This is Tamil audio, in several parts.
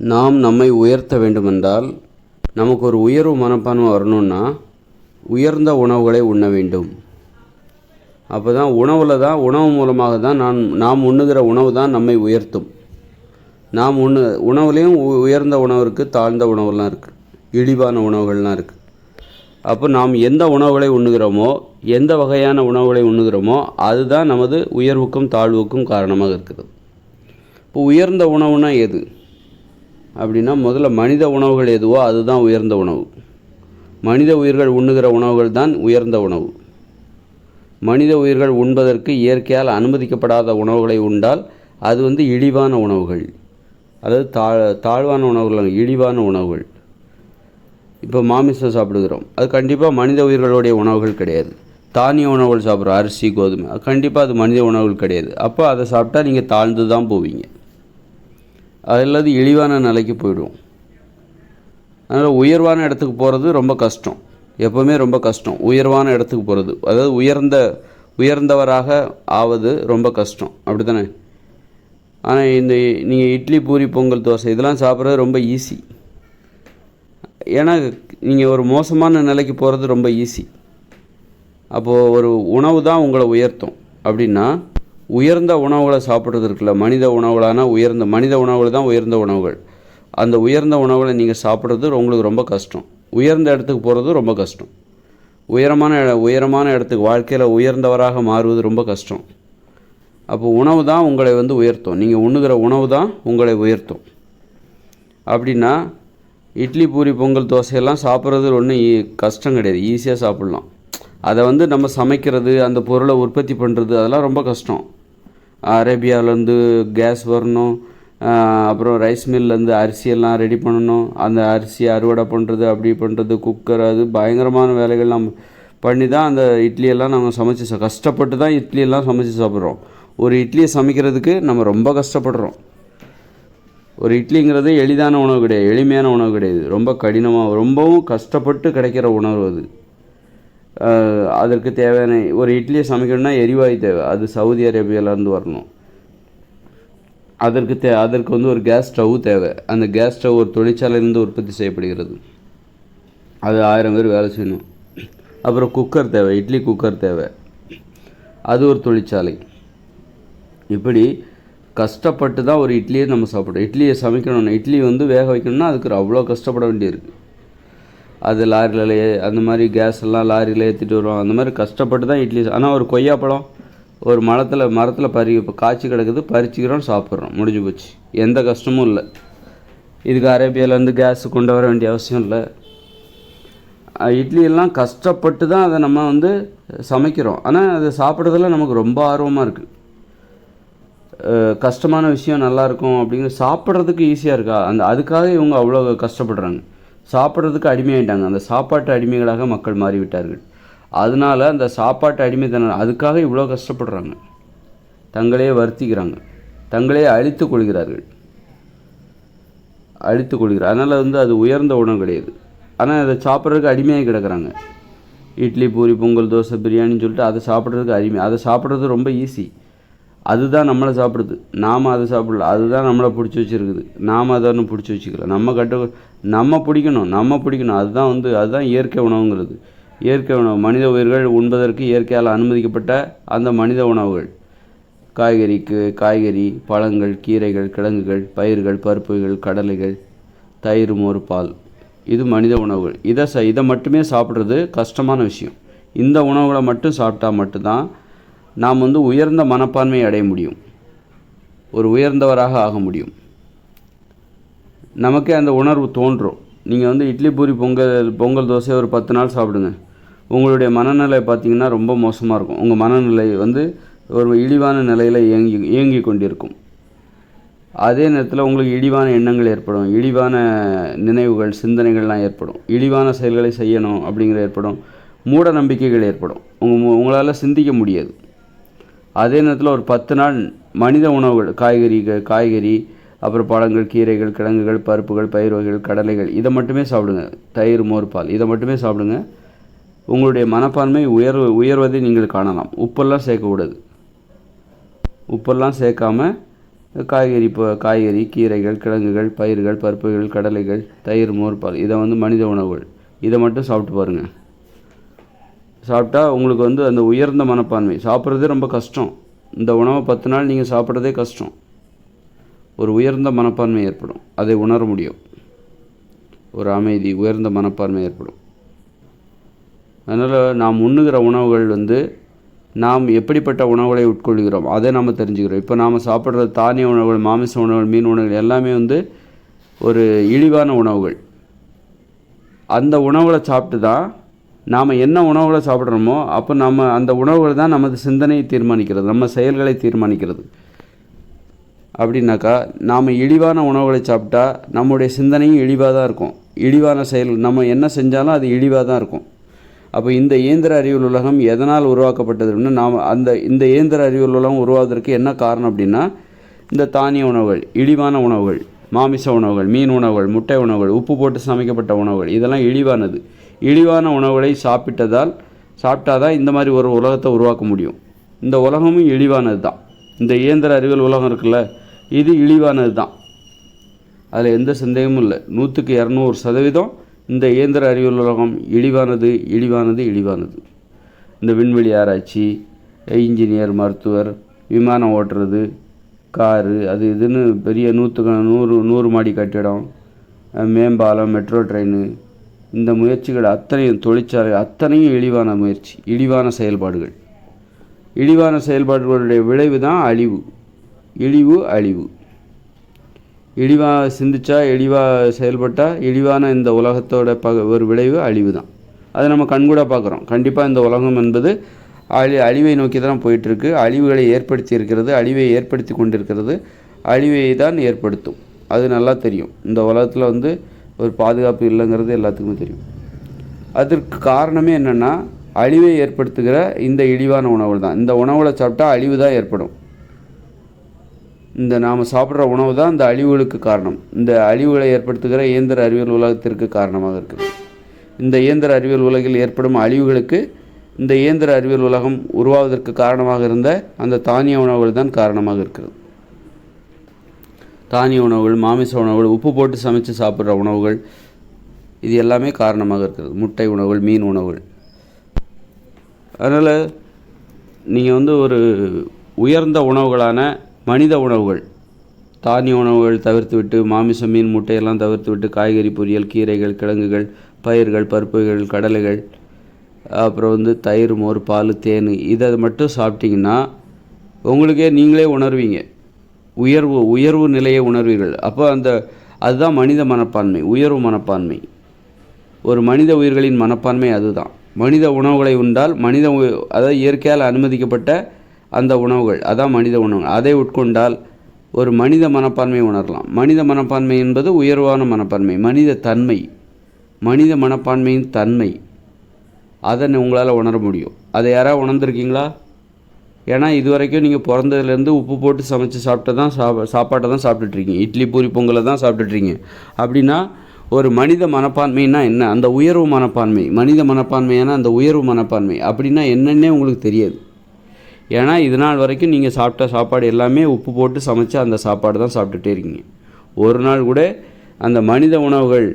நாம் நம்மை உயர்த்த வேண்டுமென்றால் நமக்கு ஒரு உயர்வு மனப்பான்மை வரணும்னா உயர்ந்த உணவுகளை உண்ண வேண்டும். அப்போ தான் உணவில் தான் உணவு மூலமாக தான் நான் நாம் உண்ணுகிற உணவு தான் நம்மை உயர்த்தும். நாம் உண்ணு உணவுலேயும் உ- உயர்ந்த உணவு இருக்குது தாழ்ந்த உணவுலாம் இருக்குது இழிவான உணவுகள்லாம் இருக்குது அப்போ நாம் எந்த உணவுகளை உண்ணுகிறோமோ எந்த வகையான உணவுகளை உண்ணுகிறோமோ அதுதான் நமது உயர்வுக்கும் தாழ்வுக்கும் காரணமாக இருக்குது இப்போ உயர்ந்த உணவுனா எது? அப்படின்னா முதல்ல மனித உணவுகள் எதுவோ அதுதான் உயர்ந்த உணவு. மனித உயிர்கள் உண்ணுகிற உணவுகள் தான் உயர்ந்த உணவு. மனித உயிர்கள் உண்பதற்கு இயற்கையால் அனுமதிக்கப்படாத உணவுகளை உண்டால் அது வந்து இழிவான உணவுகள். அதாவது தாழ் தாழ்வான உணவுகள் இழிவான உணவுகள். இப்போ மாமிசம் சாப்பிடுகிறோம். அது கண்டிப்பாக மனித உயிர்களுடைய உணவுகள் கிடையாது. தானிய உணவுகள் சாப்பிட்றோம் அரிசி கோதுமை. அது கண்டிப்பாக அது மனித உணவுகள் கிடையாது. அப்போ அதை சாப்பிட்டா நீங்கள் தாழ்ந்து தான் போவீங்க. அதில்லாது இழிவான நிலைக்கு போயிடுவோம். அதனால் உயர்வான இடத்துக்கு போகிறது ரொம்ப கஷ்டம். எப்போவுமே ரொம்ப கஷ்டம். உயர்வான இடத்துக்கு போகிறது அதாவது உயர்ந்த உயர்ந்தவராக ஆவது ரொம்ப கஷ்டம். அப்படி தானே ஆனால் இந்த நீங்கள் இட்லி பூரி பொங்கல் தோசை இதெல்லாம் சாப்பிட்றது ரொம்ப ஈஸி ஏன்னா நீங்கள் ஒரு மோசமான நிலைக்கு போகிறது ரொம்ப ஈஸி அப்போது ஒரு உணவு தான் உங்களை உயர்த்தும். அப்படின்னா உயர்ந்த உணவுகளை சாப்பிட்றது இருக்குல்ல மனித உணவுகளான உயர்ந்த மனித உணவுகள் தான் உயர்ந்த உணவுகள். அந்த உயர்ந்த உணவுகளை நீங்கள் சாப்பிட்றது உங்களுக்கு ரொம்ப கஷ்டம். உயர்ந்த இடத்துக்கு போகிறது ரொம்ப கஷ்டம். உயரமான உயரமான இடத்துக்கு வாழ்க்கையில் உயர்ந்தவராக மாறுவது ரொம்ப கஷ்டம். அப்போ உணவு தான் உங்களை வந்து உயர்த்தும். நீங்கள் உண்ணுகிற உணவு தான் உங்களை உயர்த்தும். அப்படின்னா இட்லி பூரி பொங்கல் தோசையெல்லாம் சாப்பிட்றது ஒன்றும் கஷ்டம் கிடையாது. ஈஸியாக சாப்பிட்லாம். அதை வந்து நம்ம சமைக்கிறது அந்த பொருளை உற்பத்தி பண்ணுறது அதெல்லாம் ரொம்ப கஷ்டம். அரேபியாவிலேருந்து கேஸ் வரணும் அப்புறம் ரைஸ் மில்லேருந்து அரிசியெல்லாம் ரெடி பண்ணணும். அந்த அரிசி அறுவடை பண்ணுறது அப்படி பண்ணுறது குக்கர் அது பயங்கரமான வேலைகள் நம்ம பண்ணி தான் அந்த இட்லியெல்லாம் நம்ம சமைச்சு சா- கஷ்டப்பட்டு தான் இட்லியெல்லாம் சமைச்சு சாப்பிட்றோம். ஒரு இட்லியை சமைக்கிறதுக்கு நம்ம ரொம்ப கஷ்டப்படுறோம். ஒரு இட்லிங்கிறது எளிதான உணவு கிடையாது எளிமையான உணவு கிடையாது. ரொம்ப கடினமாக ரொம்பவும் கஷ்டப்பட்டு கிடைக்கிற உணவு அது. அதற்கு தேவையான ஒரு இட்லியை சமைக்கணும்னா எரிவாயு தேவை. அது சவுதி அரேபியாவிலேருந்து வரணும். அதற்கு தே அதற்கு வந்து ஒரு கேஸ் ஸ்டவ் தேவை. அந்த கேஸ் ஸ்டவ் ஒரு தொழிற்சாலையிலேருந்து உற்பத்தி செய்யப்படுகிறது. அது ஆயிரம் பேர் வேலை செய்யணும். அப்புறம் குக்கர் தேவை இட்லி குக்கர் தேவை. அது ஒரு தொழிற்சாலை. இப்படி கஷ்டப்பட்டு தான் ஒரு இட்லியை நம்ம சாப்பிட்றோம் இட்லியை சமைக்கணும்னா இட்லி வந்து வேக வைக்கணும்னா அதுக்கு அவ்வளோ கஷ்டப்பட வேண்டியிருக்கு. அது லாரியில் அந்த மாதிரி கேஸ் எல்லாம் லாரியில் ஏற்றிட்டு வருவோம் அந்த மாதிரி கஷ்டப்பட்டு தான் இட்லி ஆனால் ஒரு கொய்யாப்பழம் ஒரு மரத்தில் மரத்தில் பறி இப்போ காய்ச்சி கிடக்குது பறிச்சுக்கிறோம் சாப்பிட்றோம். முடிஞ்சு போச்சு. எந்த கஷ்டமும் இல்லை. இதுக்கு அரேபியாவிலேருந்து கேஸ் கொண்டு வர வேண்டிய அவசியம் இல்லை. இட்லியெல்லாம் கஷ்டப்பட்டு தான் அதை நம்ம வந்து சமைக்கிறோம். ஆனால் அதை சாப்பிட்றதுல நமக்கு ரொம்ப ஆர்வமாக இருக்குது கஷ்டமான விஷயம் நல்லாயிருக்கும் அப்படிங்கிற சாப்பிட்றதுக்கு ஈஸியாக இருக்கா? அந்த அதுக்காக இவங்க அவ்வளோ கஷ்டப்படுறாங்க. சாப்பிட்றதுக்கு அடிமையாயிட்டாங்க. அந்த சாப்பாட்டு அடிமைகளாக மக்கள் மாறிவிட்டார்கள். அதனால அந்த சாப்பாட்டு அடிமைத்தனம் அதுக்காக இவ்வளோ கஷ்டப்படுறாங்க. தங்களே வருத்திக்கிறாங்க. தங்களே அழித்து கொள்கிறார்கள். அழித்து கொள்கிறார். அதனால் வந்து அது உயர்ந்த உணவு கிடையாது. ஆனால் அதை சாப்பிட்றதுக்கு அடிமையாக கிடக்கிறாங்க. இட்லி பூரி பொங்கல் தோசை பிரியாணின்னு சொல்லிட்டு அதை சாப்பிட்றதுக்கு அடிமை அதை சாப்பிட்றது ரொம்ப ஈஸி அதுதான் நம்மளை சாப்பிடுது. நாம் அதை சாப்பிடல. அதுதான் நம்மளை பிடிச்சி வச்சிருக்குது. நாம் அதை ஒன்றும் பிடிச்சி வச்சுக்கல. நம்ம கட்ட நம்ம பிடிக்கணும். நம்ம பிடிக்கணும். அதுதான் வந்து அதுதான் இயற்கை உணவுங்கிறது. இயற்கை உணவு. மனித உயிர்கள் உண்பதற்கு இயற்கையால் அனுமதிக்கப்பட்ட அந்த மனித உணவுகள். காய்கறிக்கு காய்கறி பழங்கள் கீரைகள் கிழங்குகள் பயிர்கள் பருப்புகள் கடலைகள் தயிர் மோர் பால். இது மனித உணவுகள். இதை ச இதை மட்டுமே சாப்பிட்றது கஷ்டமான விஷயம். இந்த உணவுகளை மட்டும் சாப்பிட்டா மட்டும்தான் நாம் வந்து உயர்ந்த மனப்பான்மை அடைய முடியும். ஒரு உயர்ந்தவராக ஆக முடியும். நமக்கே அந்த உணர்வு தோன்றும். நீங்கள் வந்து இட்லி பூரி பொங்கல் பொங்கல் தோசை ஒரு பத்து நாள் சாப்பிடுங்க. உங்களுடைய மனநிலை பார்த்தீங்கன்னா ரொம்ப மோசமாக இருக்கும். உங்கள் மனநிலை வந்து ஒரு இழிவான நிலையில் இயங்கி இயங்கி கொண்டிருக்கும். அதே நேரத்தில் உங்களுக்கு இழிவான எண்ணங்கள் ஏற்படும். இழிவான நினைவுகள் சிந்தனைகள்லாம் ஏற்படும். இழிவான செயல்களை செய்யணும் அப்படிங்கிற ஏற்படும். மூட நம்பிக்கைகள் ஏற்படும். உங்கள் உங்களால் சிந்திக்க முடியாது. அதே நேரத்தில் ஒரு பத்து நாள் மனித உணவுகள் காய்கறிகள் காய்கறி அப்புறம் பழங்கள் கீரைகள் கிழங்குகள் பருப்புகள் பயிர் வகைகள் கடலைகள் இதை மட்டுமே சாப்பிடுங்க. தயிர் மோர் பால் இதை மட்டுமே சாப்பிடுங்க. உங்களுடைய மனப்பான்மை உயர் உயர்வதை நீங்கள் காணலாம். உப்பெல்லாம் சேர்க்கக்கூடாது. உப்பெல்லாம் சேர்க்காம காய்கறி இப்போ காய்கறி கீரைகள் கிழங்குகள் பயிர்கள் பருப்புகள் கடலைகள் தயிர் மோர் பால் இதை வந்து மனித உணவுகள். இதை மட்டும் சாப்பிட்டு பாருங்கள் சாப்பிட்டா உங்களுக்கு வந்து அந்த உயர்ந்த மனப்பான்மை. சாப்பிட்றதே ரொம்ப கஷ்டம். இந்த உணவை பத்து நாள் நீங்கள் சாப்பிட்றதே கஷ்டம். ஒரு உயர்ந்த மனப்பான்மை ஏற்படும். அதை உணர முடியும். ஒரு அமைதி உயர்ந்த மனப்பான்மை ஏற்படும். அதனால் நாம் உண்ணுகிற உணவுகள் வந்து நாம் எப்படிப்பட்ட உணவுகளை உட்கொள்கிறோம் அதை நாம் தெரிஞ்சுக்கிறோம். இப்போ நாம் சாப்பிட்ற தானிய உணவுகள் மாமிச உணவுகள் மீன் உணவுகள் எல்லாமே வந்து ஒரு இழிவான உணவுகள். அந்த உணவுகளை சாப்பிட்டு தான் நாம் என்ன உணவுகளை சாப்பிட்றோமோ அப்போ நம்ம அந்த உணவுகள் தான் நமது சிந்தனையை தீர்மானிக்கிறது நம்ம செயல்களை தீர்மானிக்கிறது. அப்படின்னாக்கா நாம் இழிவான உணவுகளை சாப்பிட்டா நம்முடைய சிந்தனையும் இழிவாக தான் இருக்கும். இழிவான செயல் நம்ம என்ன செஞ்சாலும் அது இழிவாக தான் இருக்கும். அப்போ இந்த இயந்திர அறிவியல் உலகம் எதனால் உருவாக்கப்பட்டது நாம் அந்த இந்த இயந்திர அறிவியல் உலகம் உருவாவதற்கு என்ன காரணம் அப்படின்னா இந்த தானிய உணவுகள் இழிவான உணவுகள் மாமிச உணவுகள் மீன் உணவுகள் முட்டை உணவுகள் உப்பு போட்டு சமைக்கப்பட்ட உணவுகள் இதெல்லாம் இழிவானது. இழிவான உணவுகளை சாப்பிட்டதால் சாப்பிட்டாதான் இந்த மாதிரி ஒரு உலகத்தை உருவாக்க முடியும். இந்த உலகமும் இழிவானது தான் இந்த இயந்திர அறிவியல் உலகம் இருக்குல்ல இது இழிவானது தான் அதில் எந்த சந்தேகமும் இல்லை. நூற்றுக்கு இரநூறு சதவீதம் இந்த இயந்திர அறிவியல் உலகம் இழிவானது இழிவானது இழிவானது. இந்த விண்வெளி ஆராய்ச்சி இன்ஜினியர் மருத்துவர் விமானம் ஓட்டுறது காரு அது இதுன்னு பெரிய நூற்றுக்கு நூறு நூறு மாடி கட்டிடம் மேம்பாலம் மெட்ரோ ட்ரெயின் இந்த முயற்சிகள் அத்தனையும் தொழிற்சாலை அத்தனையும் இழிவான முயற்சி இழிவான செயல்பாடுகள். இழிவான செயல்பாடுகளுடைய விளைவு தான் அழிவு. இழிவு அழிவு. இழிவாக சிந்திச்சா இழிவாக செயல்பட்டால் இழிவான இந்த உலகத்தோட ப ஒரு விளைவு அழிவு தான். அதை நம்ம கண்கூட பார்க்குறோம். கண்டிப்பாக இந்த உலகம் என்பது அழி அழிவை நோக்கி தான் போயிட்டுருக்கு. அழிவுகளை ஏற்படுத்தி இருக்கிறது அழிவை ஏற்படுத்தி கொண்டிருக்கிறது. அழிவை தான் ஏற்படுத்தும். அது நல்லா தெரியும். இந்த உலகத்தில் வந்து ஒரு பாதுகாப்பு இல்லைங்கிறது எல்லாத்துக்குமே தெரியும். அதற்கு காரணமே என்னென்னா அழிவை ஏற்படுத்துகிற இந்த இழிவான உணவுகள் தான். இந்த உணவில் சாப்பிட்டா அழிவு தான் ஏற்படும். இந்த நாம் சாப்பிட்ற உணவு தான் இந்த அழிவுகளுக்கு காரணம். இந்த அழிவுகளை ஏற்படுத்துகிற இயந்திர அறிவியல் உலகத்திற்கு காரணமாக இருக்குது. இந்த இயந்திர அறிவியல் உலகில் ஏற்படும் அழிவுகளுக்கு இந்த இயந்திர அறிவியல் உலகம் உருவாவதற்கு காரணமாக இருந்த அந்த தானிய உணவுகள் தான் காரணமாக இருக்கிறது. தானிய உணவுகள் மாமிச உணவுகள் உப்பு போட்டு சமைச்சு சாப்பிட்ற உணவுகள் இது எல்லாமே காரணமாக இருக்கிறது. முட்டை உணவுகள் மீன் உணவுகள். அதனால் நீங்கள் வந்து ஒரு உயர்ந்த உணவுகளான மனித உணவுகள் தானிய உணவுகள் தவிர்த்து விட்டு மாமிசம் மீன் முட்டையெல்லாம் தவிர்த்து விட்டு காய்கறி பொரியல் கீரைகள் கிழங்குகள் பயிர்கள் பருப்புகள் கடலைகள் அப்புறம் வந்து தயிர் மோர் பால் தேன் இதை மட்டும் சாப்பிட்டிங்கன்னா உங்களுக்கே நீங்களே உணர்வீங்க. உயர்வு உயர்வு நிலையை உணர்வீர்கள். அப்போ அந்த அதுதான் மனித மனப்பான்மை உயர்வு மனப்பான்மை. ஒரு மனித உயிர்களின் மனப்பான்மை அதுதான். மனித உணவுகளை உண்டால் மனித அதாவது இயற்கையால் அனுமதிக்கப்பட்ட அந்த உணவுகள் அதான் மனித உணவுகள். அதை உட்கொண்டால் ஒரு மனித மனப்பான்மை உணரலாம். மனித மனப்பான்மை என்பது உயர்வான மனப்பான்மை மனித தன்மை. மனித மனப்பான்மையின் தன்மை. அதை உங்களால் உணர முடியும். அதை யாராவது உணர்ந்திருக்கீங்களா? ஏன்னா இது வரைக்கும் நீங்கள் பிறந்ததுலேருந்து உப்பு போட்டு சமைச்சு சாப்பிட்டு தான் சாப்ப சாப்பாட்டை தான் சாப்பிட்டுட்ருக்கீங்க. இட்லி பூரி பொங்கலை தான் சாப்பிட்டுட்ருக்கீங்க. அப்படின்னா ஒரு மனித மனப்பான்மைன்னா என்ன? அந்த உயர்வு மனப்பான்மை. மனித மனப்பான்மையான அந்த உயர்வு மனப்பான்மை. அப்படின்னா என்னன்னே உங்களுக்கு தெரியாது. ஏன்னா இது நாள் வரைக்கும் நீங்கள் சாப்பிட்ட சாப்பாடு எல்லாமே உப்பு போட்டு சமைச்சு அந்த சாப்பாடு தான் சாப்பிட்டுட்டே இருக்கீங்க. ஒரு நாள் கூட அந்த மனித உணவுகள்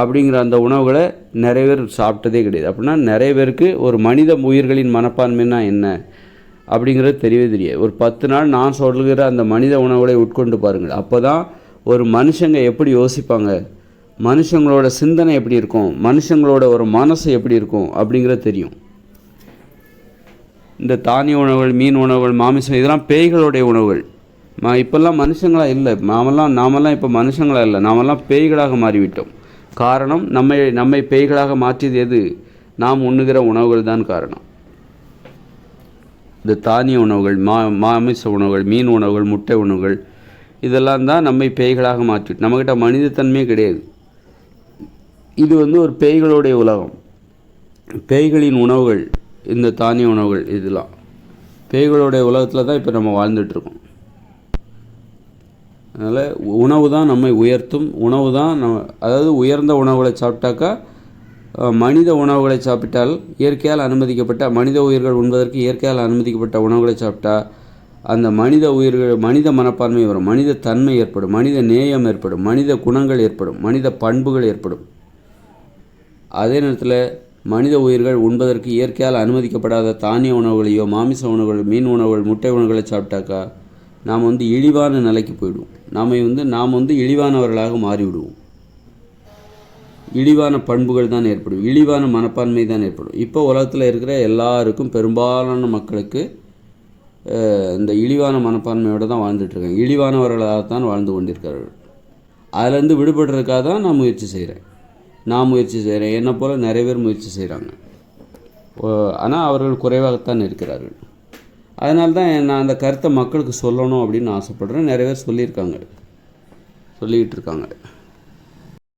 அப்படிங்கிற அந்த உணவுகளை நிறைய பேர் சாப்பிட்டதே கிடையாது. அப்படின்னா நிறைய பேருக்கு ஒரு மனித உயிர்களின் மனப்பான்மைன்னா என்ன? அப்படிங்கிறது தெரியவே தெரியாது. ஒரு பத்து நாள் நான் சொல்கிற அந்த மனித உணவுகளை உட்கொண்டு பாருங்கள். அப்போ தான் ஒரு மனுஷங்க எப்படி யோசிப்பாங்க? மனுஷங்களோட சிந்தனை எப்படி இருக்கும்? மனுஷங்களோட ஒரு மனசு எப்படி இருக்கும்? அப்படிங்கிறது தெரியும். இந்த தானிய உணவுகள் மீன் உணவுகள் மாமிசம் இதெல்லாம் பேய்களுடைய உணவுகள். ம இப்போல்லாம் மனுஷங்களாக இல்லை. நாமெல்லாம் நாமெல்லாம் இப்போ மனுஷங்களா இல்லை. நாமெல்லாம் பேய்களாக மாறிவிட்டோம். காரணம் நம்மை நம்மை பேய்களாக மாற்றியது எது? நாம் உண்ணுகிற உணவுகள் தான் காரணம். இந்த தானிய உணவுகள் மா மாமிச உணவுகள் மீன் உணவுகள் முட்டை உணவுகள் இதெல்லாம் தான் நம்மை பேய்களாக மாற்றி நம்மக்கிட்ட மனிதத்தன்மையே கிடையாது. இது வந்து ஒரு பேய்களுடைய உலகம். பேய்களின் உணவுகள் இந்த தானிய உணவுகள் இதெல்லாம். பேய்களுடைய உலகத்தில் தான் இப்போ நம்ம வாழ்ந்துட்டுருக்கோம். அதனால் உணவு தான் நம்மை உயர்த்தும் உணவு தான் நம்ம அதாவது உயர்ந்த உணவுகளை சாப்பிட்டாக்கா மனித உணவுகளை சாப்பிட்டால் இயற்கையால் அனுமதிக்கப்பட்ட மனித உயிர்கள் உண்பதற்கு இயற்கையால் அனுமதிக்கப்பட்ட உணவுகளை சாப்பிட்டா அந்த மனித உயிர்கள் மனித மனப்பான்மை வரும். மனித தன்மை ஏற்படும். மனித நேயம் ஏற்படும். மனித குணங்கள் ஏற்படும். மனித பண்புகள் ஏற்படும். அதே நேரத்தில் மனித உயிர்கள் உண்பதற்கு இயற்கையால் அனுமதிக்கப்படாத தானிய உணவுகளையோ மாமிச உணவுகள் மீன் உணவுகள் முட்டை உணவுகளை சாப்பிட்டாக்கா நாம் வந்து இழிவான நிலைக்கு போயிடுவோம். நாம் வந்து நாம் வந்து இழிவானவர்களாக மாறிவிடுவோம். இழிவான பண்புகள் தான் ஏற்படும். இழிவான மனப்பான்மை தான் ஏற்படும். இப்போ உலகத்தில் இருக்கிற எல்லாருக்கும் பெரும்பாலான மக்களுக்கு இந்த இழிவான மனப்பான்மையோடு தான் வாழ்ந்துட்டுருக்காங்க. இழிவானவர்களாக தான் வாழ்ந்து கொண்டிருக்கிறார்கள். அதிலேருந்து விடுபடுறதுக்காக தான் நான் முயற்சி செய்கிறேன் நான் முயற்சி செய்கிறேன் என்னை போல் நிறைய பேர் முயற்சி செய்கிறாங்க ஆனால் அவர்கள் குறைவாகத்தான் இருக்கிறார்கள். அதனால தான் நான் அந்த கருத்தை மக்களுக்கு சொல்லணும் அப்படின்னு ஆசைப்படுறேன். நிறைய பேர் சொல்லியிருக்காங்க. சொல்லிக்கிட்டு இருக்காங்க.